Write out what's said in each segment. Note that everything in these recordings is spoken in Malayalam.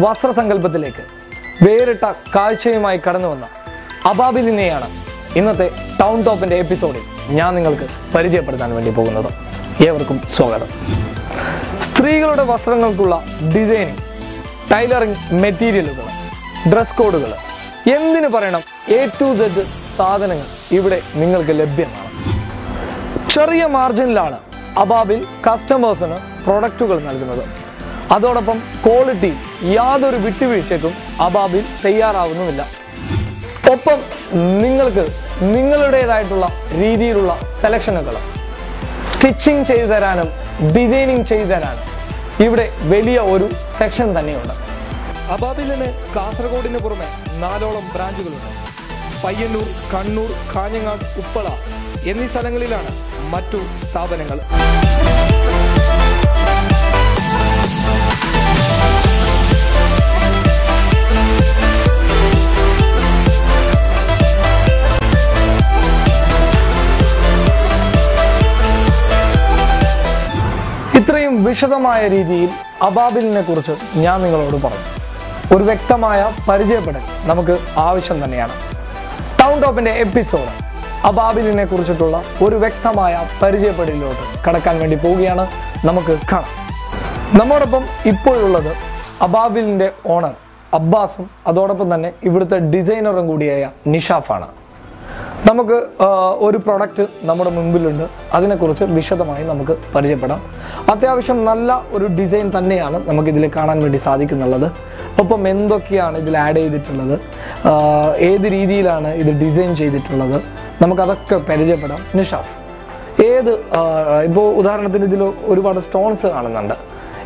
വസ്ത്രസങ്കല്പത്തിലേക്ക് വേറിട്ട കാഴ്ചയുമായി കടന്നു വന്ന അബാബിലിനെയാണ് ഇന്നത്തെ ടൗൺ ടോപ്പിന്റെ എപ്പിസോഡിൽ ഞാൻ നിങ്ങൾക്ക് പരിചയപ്പെടുത്താൻ വേണ്ടി പോകുന്നത്. ഏവർക്കും സ്വാഗതം. സ്ത്രീകളുടെ വസ്ത്രങ്ങൾക്കുള്ള ഡിസൈനിങ് ടൈലറിംഗ് മെറ്റീരിയലുകൾ ഡ്രസ് കോഡുകൾ എന്തിനു പറയണം? എ ടു സെഡ് സാധനങ്ങൾ ഇവിടെ നിങ്ങൾക്ക് ലഭ്യമാണ്. ചെറിയ മാർജിനിലാണ് അബാബിൽ കസ്റ്റമേഴ്സിന് പ്രൊഡക്റ്റുകൾ നൽകുന്നത്. അതോടൊപ്പം ക്വാളിറ്റി യാതൊരു വിട്ടുവീഴ്ചയ്ക്കും അബാബിൽ തയ്യാറാവുന്നുമില്ല. ഒപ്പം നിങ്ങൾക്ക് നിങ്ങളുടേതായിട്ടുള്ള രീതിയിലുള്ള സെലക്ഷനുകൾ സ്റ്റിച്ചിങ് ചെയ്തു തരാനും ഡിസൈനിങ് ചെയ്തു തരാനും ഇവിടെ വലിയ ഒരു സെക്ഷൻ തന്നെയുണ്ട്. അബാബിലിന് കാസർഗോഡിന് പുറമെ നാലോളം ബ്രാഞ്ചുകളുണ്ട് പയ്യന്നൂർ കണ്ണൂർ കാഞ്ഞങ്ങാട് ഉപ്പള എന്നീ സ്ഥലങ്ങളിലാണ് മറ്റു സ്ഥാപനങ്ങൾ. വിശദമായ രീതിയിൽ അബാബിലിനെ കുറിച്ച് ഞാൻ നിങ്ങളോട് പറഞ്ഞു. ഒരു വ്യക്തമായ പരിചയപ്പെടൽ നമുക്ക് ആവശ്യം തന്നെയാണ്. ടൗൺ ടോപ്പിന്റെ എപ്പിസോഡ് അബാബിലിനെ കുറിച്ചിട്ടുള്ള ഒരു വ്യക്തമായ പരിചയപ്പെടലിലോട്ട് കടക്കാൻ വേണ്ടി പോവുകയാണ്. നമുക്ക് കാണാം. നമ്മോടൊപ്പം ഇപ്പോഴുള്ളത് അബാബിലിന്റെ ഓണർ അബ്ബാസും അതോടൊപ്പം തന്നെ ഇവിടുത്തെ ഡിസൈനറും കൂടിയായ നിഷാഫാണ്. നമുക്ക് ഒരു പ്രൊഡക്റ്റ് നമ്മുടെ മുമ്പിലുണ്ട് അതിനെക്കുറിച്ച് വിശദമായി നമുക്ക് പരിചയപ്പെടാം. അത്യാവശ്യം നല്ല ഒരു ഡിസൈൻ തന്നെയാണ് നമുക്ക് ഇതിൽ കാണാൻ വേണ്ടി സാധിക്കുന്നുള്ളത്. ഒപ്പം എന്തൊക്കെയാണ് ഇതിൽ ആഡ് ചെയ്തിട്ടുള്ളത്? ഏത് രീതിയിലാണ് ഇത് ഡിസൈൻ ചെയ്തിട്ടുള്ളത്? നമുക്കതൊക്കെ പരിചയപ്പെടാം. നിഷാ ഏത് ഇപ്പോൾ ഉദാഹരണത്തിന് ഇതിൽ ഒരുപാട് സ്റ്റോൺസ് കാണുന്നുണ്ട്.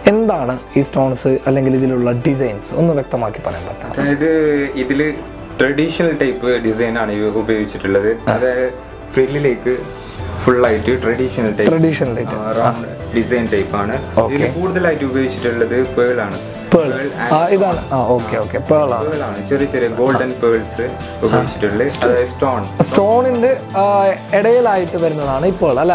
എന്താണ് ഈ സ്റ്റോൺസ് അല്ലെങ്കിൽ ഇതിലുള്ള ഡിസൈൻസ് ഒന്ന് വ്യക്തമാക്കി പറയാൻ പറ്റും. അതായത് ഇതിൽ ട്രഡീഷണൽ ടൈപ്പ് ഡിസൈൻ ആണ് ഇവ ഉപയോഗിച്ചിട്ടുള്ളത്. അതായത് ഫ്രില്ലിലേക്ക് ഫുൾ ആയിട്ട് traditional type traditional design type ആണ്. ഇതിൽ കൂടുതലായിട്ട് ഉപയോഗിച്ചിട്ടുള്ളത് പേൾ ആണ്. ഇതാണ്. ആ ഓക്കെ ഓക്കെ പേളാണ് പേൾ ആണ്. ചെറിയ ചെറിയ ഗോൾഡൻ പേൾസ് ഉപയോഗിച്ചിട്ടുള്ളത്. അതായത് സ്റ്റോൺ സ്റ്റോണിന്റെ ഇടയിലായിട്ട് വരുന്നതാണ് ഈ പേൾ അല്ല?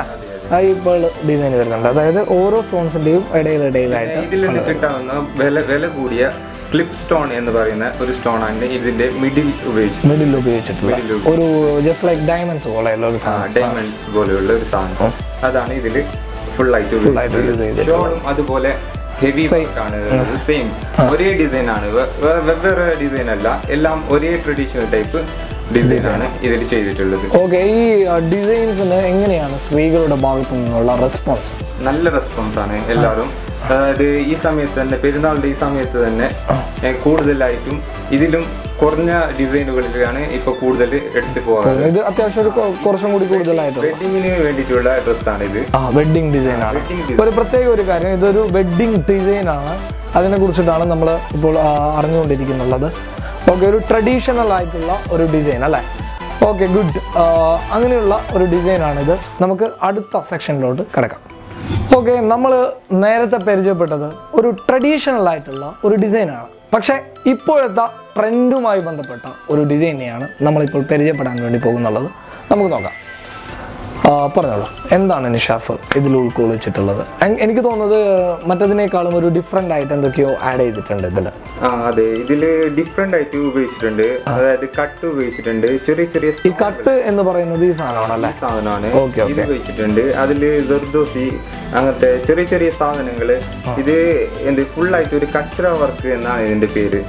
ആ ഈ പേൾ ഡിസൈൻ വരുന്നുണ്ട്. അതായത് ഓരോ സ്റ്റോൺസിന്റെയും ഇടയിൽ ഇടയിലായിട്ട് ഇതിൽ നിന്ന് കിട്ടാവുന്ന വില വില കൂടിയ ക്ലിപ്പ് സ്റ്റോൺ എന്ന് പറയുന്ന ഒരു സ്റ്റോൺ ആണ് ഇതിന്റെ മിഡിൽ ഉപയോഗിച്ചു. മിഡിൽ ഉപയോഗിച്ചിട്ടുള്ള ഒരു ജസ്റ്റ് ലൈക്ക് ഡയമണ്ട്സ് പോലെയുള്ള ഒരു സാധനം. ഡയമണ്ട്സ് പോലെയുള്ള ഒരു സാധനം. അതാണ് ഇതിൽ ഫുൾ ആയിട്ട് ഷോളും അതുപോലെ ഹെവി ആണ്. സെയിം ഒരേ ഡിസൈൻ ആണ്. വെവ്വേറെ ഡിസൈൻ അല്ല. എല്ലാം ഒരേ ട്രഡീഷണൽ ടൈപ്പ് ഡിസൈൻ ആണ് ഇതിൽ ചെയ്തിട്ടുള്ളത്. ഓക്കെ ഈ ഡിസൈൻസിന് എങ്ങനെയാണ് സ്ത്രീകളുടെ ഭാഗത്തു നിന്നുള്ള റെസ്പോൺസ് നല്ല റെസ്പോൺസ് ആണ് എല്ലാവരും. അതായത് ഈ സമയത്ത് തന്നെ പെരുന്നാളിന്റെ ഈ സമയത്ത് തന്നെ കൂടുതലായിട്ടും ഇതിലും കുറഞ്ഞ ഡിസൈനുകളിലാണ് ഇപ്പൊ കൂടുതൽ എടുത്തു പോകാറ്. ഇത് അത്യാവശ്യം ഒരു കുറച്ചും കൂടി കൂടുതലായിട്ട് വെഡിങ്ങിന് വേണ്ടിയിട്ടുള്ള ഡ്രസ്സാണ് ഇത്. ആ വെഡിങ് ഡിസൈൻ ആണ്. ഒരു പ്രത്യേക ഒരു കാര്യം ഇതൊരു വെഡിങ് ഡിസൈൻ ആണ്. അതിനെ കുറിച്ചിട്ടാണ് നമ്മൾ ഇപ്പോൾ അറിഞ്ഞുകൊണ്ടിരിക്കുന്നുള്ളത്. ഓക്കെ ഒരു ട്രഡീഷണൽ ആയിട്ടുള്ള ഒരു ഡിസൈൻ അല്ലേ? ഓക്കെ ഗുഡ് അങ്ങനെയുള്ള ഒരു ഡിസൈനാണിത് നമുക്ക് അടുത്ത സെക്ഷനിലോട്ട് കിടക്കാം. ഓക്കെ നമ്മൾ നേരത്തെ പരിചയപ്പെട്ടത് ഒരു ട്രഡീഷണൽ ആയിട്ടുള്ള ഒരു ഡിസൈനാണ് പക്ഷേ ഇപ്പോഴത്തെ ട്രെൻഡുമായി ബന്ധപ്പെട്ട ഒരു ഡിസൈനെയാണ് നമ്മളിപ്പോൾ പരിചയപ്പെടാൻ വേണ്ടി പോകുന്നുള്ളത്. നമുക്ക് നോക്കാം. പറഞ്ഞോളൂ. എന്താണ് നിഷാഫ് ഇതിൽ ഉൾക്കൊള്ളിച്ചിട്ടുള്ളത്? എനിക്ക് തോന്നുന്നത് മറ്റതിനേക്കാളും ഒരു ഡിഫറെന്റ് ആയിട്ട് എന്തൊക്കെയോ ആഡ് ചെയ്തിട്ടുണ്ട് ഇതിൽ അതെ. ഇതിൽ ഡിഫറെന്റ് ആയിട്ട് ഉപയോഗിച്ചിട്ടുണ്ട്. അതായത് കട്ട് ഉപയോഗിച്ചിട്ടുണ്ട്. ചെറിയ ചെറിയ ഈ കട്ട് എന്ന് പറയുന്നത് ഈ സാധനമാണല്ലേ? സാധനമാണ്. ഉപയോഗിച്ചിട്ടുണ്ട്. അതിൽ ജർദോസി അങ്ങനത്തെ ചെറിയ ചെറിയ സാധനങ്ങൾ. ഇത് എന്ത് ഫുൾ ആയിട്ട് ഒരു കച്ചറ വർക്ക് എന്നാണ് ഇതിന്റെ പേര്.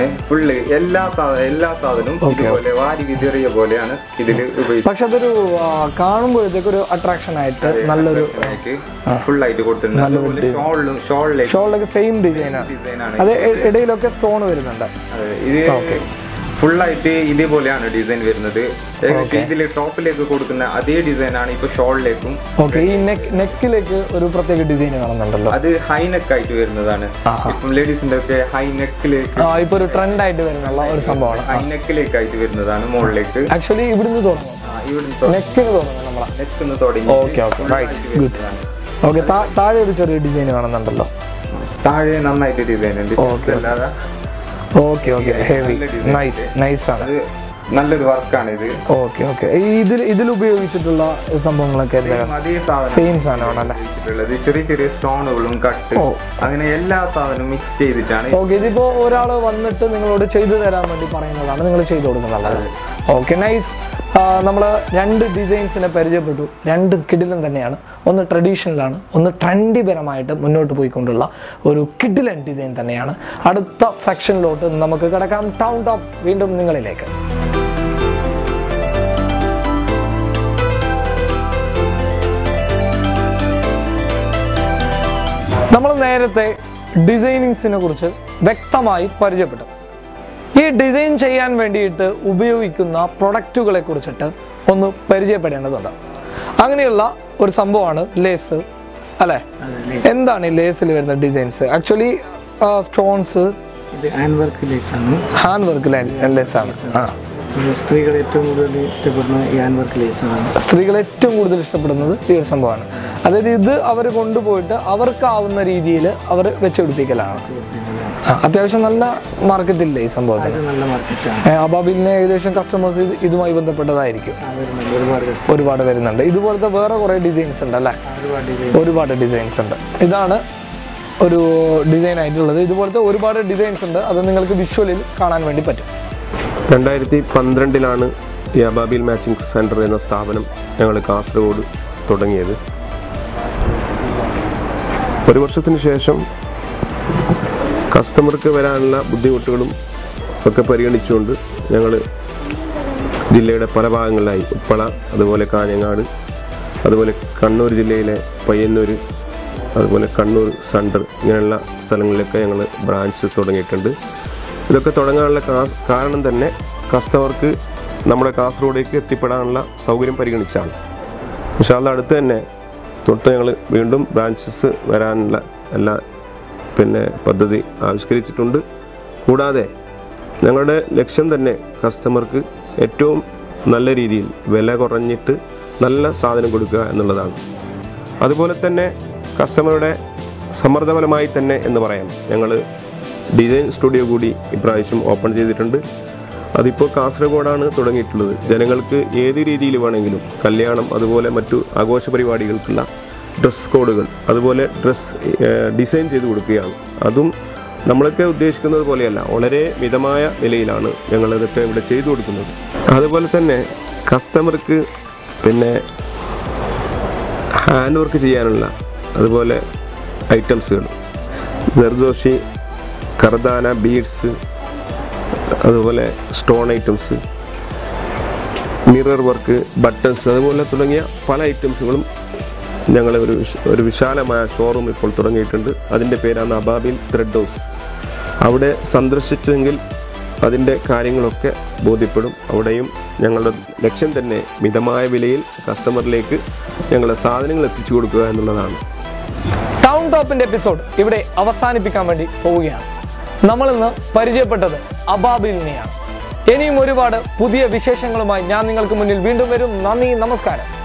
ഏഹ് ഫുള്ള് എല്ലാ എല്ലാ സാധനവും ഇതുപോലെ വാരി വിതറിയ പോലെയാണ് ഇതിൽ ഉപയോഗിക്കുന്നത്. പക്ഷെ അതൊരു ആ, കാണുമ്പോഴത്തേക്ക് ഒരു അട്രാക്ഷൻ ആയിട്ട് നല്ലൊരു ഫുൾ ആയിട്ട് കൊടുത്തിട്ടുണ്ട്. ഷോളിലും ഷോളിലേക്ക് ഷോളിലൊക്കെ സെയിം ഡിസൈനാണ് അത് ഇടയിലൊക്കെ സ്റ്റോൺ വരുന്നുണ്ട്. ഇത് ഫുൾ ആയിട്ട് ഇതേപോലെയാണ് ഡിസൈൻ വരുന്നത്. ഇതിൽ ടോപ്പിലേക്ക് കൊടുക്കുന്ന അതേ ഡിസൈൻ ആണ് ഇപ്പൊ ഷോളിലേക്കും ഓക്കെ ഈ നെക്ക് നെക്കിലേക്ക് ഒരു പ്രത്യേക ഡിസൈൻ കാണുന്നുണ്ടല്ലോ? അത് ഹൈ നെക്ക് ആയിട്ട് വരുന്നതാണ്. ഇപ്പം ലേഡീസിന്റെ ഒക്കെ ഹൈ നെക്കിലേക്ക് ഇപ്പൊ ഒരു ട്രെൻഡ് ആയിട്ട് വരുന്നുള്ള ഒരു സംഭവമാണ്. ഹൈ നെക്കിലേക്ക് ആയിട്ട് വരുന്നതാണ് മുകളിലേക്ക് ആക്ച്വലി ഇവിടുന്ന് നെക്കിന് നമ്മളെ. തുടങ്ങി. ഓക്കെ ഓക്കെ ഗുഡ് ഓക്കെ താഴെ ഒരു ചെറിയ ഡിസൈൻ കാണുന്നുണ്ടല്ലോ. താഴെ നന്നായിട്ട് ഡിസൈൻ ഉണ്ട്. അല്ലാതെ okay okay heavy nice nice ആണ്. നല്ലൊരു വർക്കാണ് ഇത്. ഓക്കെ ഓക്കെ ഇതിൽ ഇതിൽ ഉപയോഗിച്ചിട്ടുള്ള സംഭവങ്ങളൊക്കെ സെയിം സാധനമാണല്ലേ ചെറിയ ചെറിയ സ്റ്റോണുകളും കട്ട് അങ്ങനെ എല്ലാ സാധനവും മിക്സ് ചെയ്തിട്ടാണ് ഓക്കെ ഇതിപ്പോ ഒരാൾ വന്നിട്ട് നിങ്ങളോട് ചെയ്തു തരാൻ വേണ്ടി പറയുന്നതാണ്. നിങ്ങൾ ചെയ്തു കൊടുക്കുന്നതാണ് ഓക്കെ നൈസ് നമ്മൾ രണ്ട് ഡിസൈൻസിനെ പരിചയപ്പെട്ടു. രണ്ട് കിഡിലൻ തന്നെയാണ്. ഒന്ന് ട്രഡീഷണലാണ് ഒന്ന് ട്രെൻഡിപരമായിട്ട് മുന്നോട്ട് പോയിക്കൊണ്ടുള്ള ഒരു കിഡിലൻ ഡിസൈൻ തന്നെയാണ്. അടുത്ത സെക്ഷനിലോട്ട് നമുക്ക് കിടക്കാം. ടൗൺ ടോപ്പ് വീണ്ടും നിങ്ങളിലേക്ക്. നമ്മൾ നേരത്തെ ഡിസൈനിങ്സിനെ കുറിച്ച് വ്യക്തമായി പരിചയപ്പെട്ടു. ഈ ഡിസൈൻ ചെയ്യാൻ വേണ്ടിയിട്ട് ഉപയോഗിക്കുന്ന പ്രൊഡക്റ്റുകളെ കുറിച്ചിട്ട് ഒന്ന് പരിചയപ്പെടേണ്ടതുണ്ട്. അങ്ങനെയുള്ള ഒരു സംഭവമാണ് ലേസ് അല്ലെ? എന്താണ് ഈ ലേസിൽ വരുന്ന designs actually stones hand work ആണ്. ഹാൻഡ് വർക്ക് ലേസ് ആണ്. സ്ത്രീകൾ ഏറ്റവും കൂടുതൽ ഇഷ്ടപ്പെടുന്ന ഈ ഹാൻഡ് വർക്ക് ആണ്. സ്ത്രീകൾ ഏറ്റവും കൂടുതൽ ഇഷ്ടപ്പെടുന്നത് ഈ ഒരു സംഭവമാണ്. അതായത് ഇത് അവർ കൊണ്ടുപോയിട്ട് അവർക്കാവുന്ന രീതിയിൽ അവർ വെച്ചുപിടിപ്പിക്കലാണ് അത്യാവശ്യം നല്ല മാർക്കറ്റില്ലേ ഈ സംഭവത്തിന്? അബാബിലിന് ഏകദേശം കസ്റ്റമേഴ്സ് ഇതുമായി ബന്ധപ്പെട്ടതായിരിക്കും. ഒരുപാട് വരുന്നുണ്ട്. ഇതുപോലത്തെ വേറെ കുറെ ഡിസൈൻസ് ഉണ്ട് അല്ലേ? ഒരുപാട് ഒരുപാട് ഡിസൈൻസ് ഉണ്ട്. ഇതാണ് ഒരു ഡിസൈൻ ആയിട്ടുള്ളത്. ഇതുപോലത്തെ ഒരുപാട് ഡിസൈൻസ് ഉണ്ട്. അത് നിങ്ങൾക്ക് വിഷ്വലിൽ കാണാൻ വേണ്ടി പറ്റും. രണ്ടായിരത്തി പന്ത്രണ്ടിലാണ് ഈ അബാബിൽ മാച്ചിങ് സെന്റർ എന്ന സ്ഥാപനം ഞങ്ങൾ കാസർഗോഡ് തുടങ്ങിയത്. ഒരു വർഷത്തിന് ശേഷം കസ്റ്റമർക്ക് വരാനുള്ള ബുദ്ധിമുട്ടുകളും ഒക്കെ പരിഗണിച്ചുകൊണ്ട് ഞങ്ങൾ ജില്ലയുടെ പല ഭാഗങ്ങളിലായി ഉപ്പള അതുപോലെ കാഞ്ഞങ്ങാട് അതുപോലെ കണ്ണൂർ ജില്ലയിലെ പയ്യന്നൂർ അതുപോലെ കണ്ണൂർ സെന്റർ ഇങ്ങനെയുള്ള സ്ഥലങ്ങളിലൊക്കെ ഞങ്ങൾ ബ്രാഞ്ച് തുടങ്ങിയിട്ടുണ്ട്. ഇതൊക്കെ തുടങ്ങാനുള്ള കാരണം തന്നെ കസ്റ്റമർക്ക് നമ്മുടെ കാസർഗോഡേക്ക് എത്തിപ്പെടാനുള്ള സൗകര്യം പരിഗണിച്ചാണ്. പക്ഷേ അത് തന്നെ തൊട്ട് ഞങ്ങൾ വീണ്ടും ബ്രാഞ്ചസ് വരാനുള്ള എല്ലാ പിന്നെ പദ്ധതി ആവിഷ്കരിച്ചിട്ടുണ്ട്. കൂടാതെ ഞങ്ങളുടെ ലക്ഷ്യം തന്നെ കസ്റ്റമർക്ക് ഏറ്റവും നല്ല രീതിയിൽ വില കുറഞ്ഞിട്ട് നല്ല സാധനം കൊടുക്കുക എന്നുള്ളതാണ്. അതുപോലെ തന്നെ കസ്റ്റമറുടെ സമ്മർദ്ദപരമായി തന്നെ എന്ന് പറയാം. ഞങ്ങൾ ഡിസൈൻ സ്റ്റുഡിയോ കൂടി ഇപ്രാവശ്യം ഓപ്പൺ ചെയ്തിട്ടുണ്ട്. അതിപ്പോൾ കാസർഗോഡാണ് തുടങ്ങിയിട്ടുള്ളത്. ജനങ്ങൾക്ക് ഏത് രീതിയിൽ വേണമെങ്കിലും കല്യാണം അതുപോലെ മറ്റു ആഘോഷ പരിപാടികൾക്കുള്ള ഡ്രസ് കോഡുകൾ അതുപോലെ ഡ്രസ് ഡിസൈൻ ചെയ്ത് കൊടുക്കുകയാണ്. അതും നമ്മളൊക്കെ ഉദ്ദേശിക്കുന്നത് പോലെയല്ല വളരെ മിതമായ വിലയിലാണ് ഞങ്ങളിതൊക്കെ ഇവിടെ ചെയ്തു കൊടുക്കുന്നത്. അതുപോലെ തന്നെ കസ്റ്റമർക്ക് പിന്നെ ഹാൻഡ് വർക്ക് ചെയ്യാനുള്ള അതുപോലെ ഐറ്റംസുകൾ. ജർദോഷി കർദാന ബീഡ്സ് അതുപോലെ stone items mirror work buttons അതുപോലെ തുടങ്ങിയ പല ഐറ്റംസുകളും ഞങ്ങൾ ഒരു ഒരു വിശാലമായ ഷോറൂം ഇപ്പോൾ തുടങ്ങിയിട്ടുണ്ട്. അതിന്റെ പേരാണ് അബാബിൽ ത്രെഡ് ഹൗസ്. അവിടെ സന്ദർശിച്ചെങ്കിൽ അതിന്റെ കാര്യങ്ങളൊക്കെ ബോധ്യപ്പെടും. അവിടെയും ഞങ്ങളുടെ ലക്ഷ്യം തന്നെ മിതമായ വിലയിൽ കസ്റ്റമറിലേക്ക് ഞങ്ങളുടെ സാധനങ്ങൾ എത്തിച്ചു കൊടുക്കുക എന്നുള്ളതാണ്. ടൗൺ ടോപ്പിന്റെ എപ്പിസോഡ് ഇവിടെ അവസാനിപ്പിക്കാൻ വേണ്ടി പോവുകയാണ്. നമ്മളിന്ന് പരിചയപ്പെട്ടത് അബാബിലിനെയാണ്. ഇനിയും ഒരുപാട് പുതിയ വിശേഷങ്ങളുമായി ഞാൻ നിങ്ങൾക്ക് മുന്നിൽ വീണ്ടും വരും. നന്ദി നമസ്കാരം.